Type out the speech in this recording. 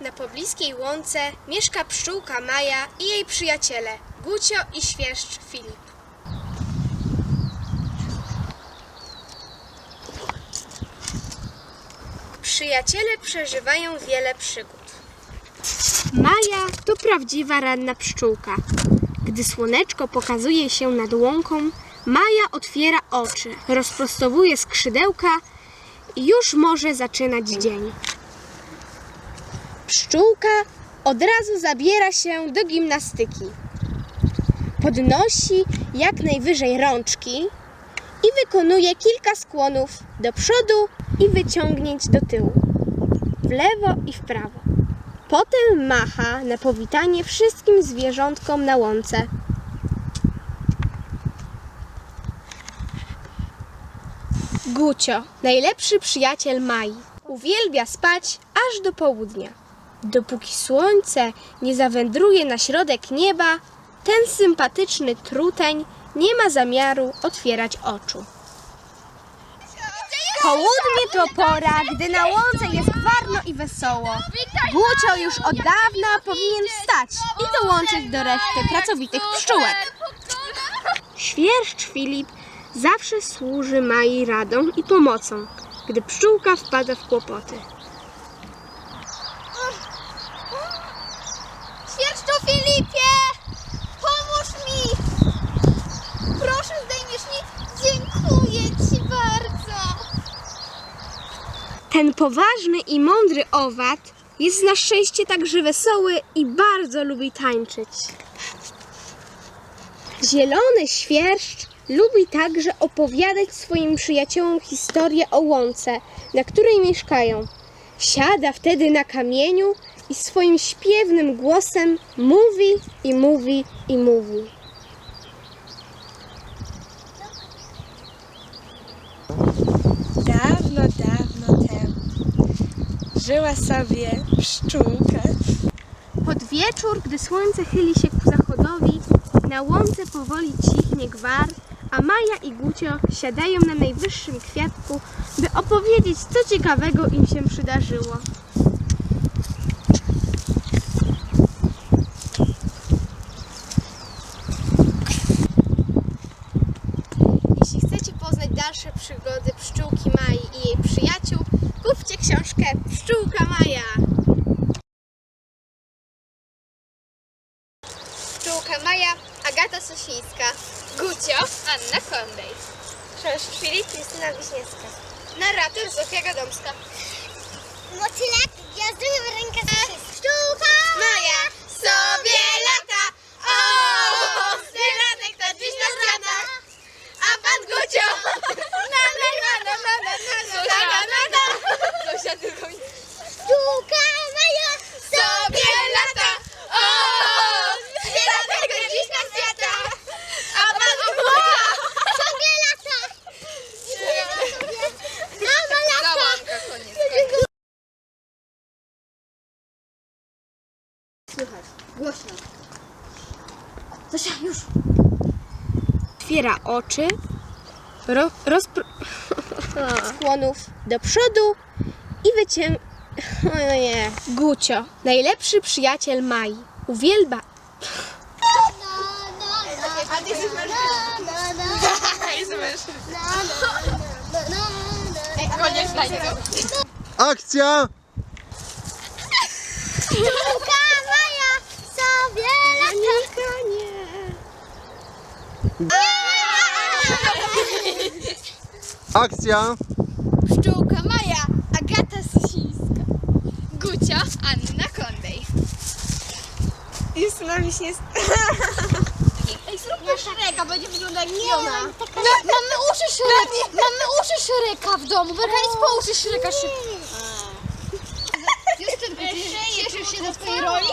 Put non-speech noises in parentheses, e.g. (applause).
Na pobliskiej łące mieszka pszczółka Maja i jej przyjaciele Gucio i świerszcz Filip. Przyjaciele przeżywają wiele przygód. Maja to prawdziwa ranna pszczółka. Gdy słoneczko pokazuje się nad łąką, Maja otwiera oczy, rozprostowuje skrzydełka i już może zaczynać dzień. Pszczółka od razu zabiera się do gimnastyki. Podnosi jak najwyżej rączki i wykonuje kilka skłonów do przodu i wyciągnięć do tyłu, w lewo i w prawo. Potem macha na powitanie wszystkim zwierzątkom na łące. Gucio, najlepszy przyjaciel Mai, uwielbia spać aż do południa. Dopóki słońce nie zawędruje na środek nieba, ten sympatyczny truteń nie ma zamiaru otwierać oczu. Południe to pora, gdy na łące jest gwarno i wesoło. Gucio już od dawna powinien wstać i dołączyć do reszty pracowitych pszczółek. Świerszcz Filip zawsze służy Mai radą i pomocą, gdy pszczółka wpada w kłopoty. Ten poważny i mądry owad jest na szczęście także wesoły i bardzo lubi tańczyć. Zielony świerszcz lubi także opowiadać swoim przyjaciołom historię o łące, na której mieszkają. Siada wtedy na kamieniu i swoim śpiewnym głosem mówi i mówi i mówi. Dawno, dawno temu żyła sobie pszczółka. Pod wieczór, gdy słońce chyli się ku zachodowi, na łące powoli cichnie gwar, a Maja i Gucio siadają na najwyższym kwiatku, by opowiedzieć, co ciekawego im się przydarzyło. Pszczółka Maja. Pszczółka Maja, Agata Sosińska, Gucio, Anna Kondej. Cześć, Filip, Krystyna Wiśniewska. Narrator Zofia Gadomska. Motylek, głośno. Zosia, już. Otwiera oczy, ro, rozpr... (laughs) skłonów do przodu i wycię... O nie. Gucio, najlepszy przyjaciel Mai. Uwielba... A ty jesteś Koniec tańca. Akcja! (laughs) Sztuka Maja sobie lata! Akcja! Pszczółka Maja, Agata Sosińska. Gucio, Anna Kondej. Justyna Wiśniewska. Ej, zróbmy Szreka, będzie wyglądać jak Fiona. Mamy uszy Szreka! Mamy uszy Szreka w domu! Weź po uszy Szreka szybko! Justynku, ty cieszysz się ze swojej roli?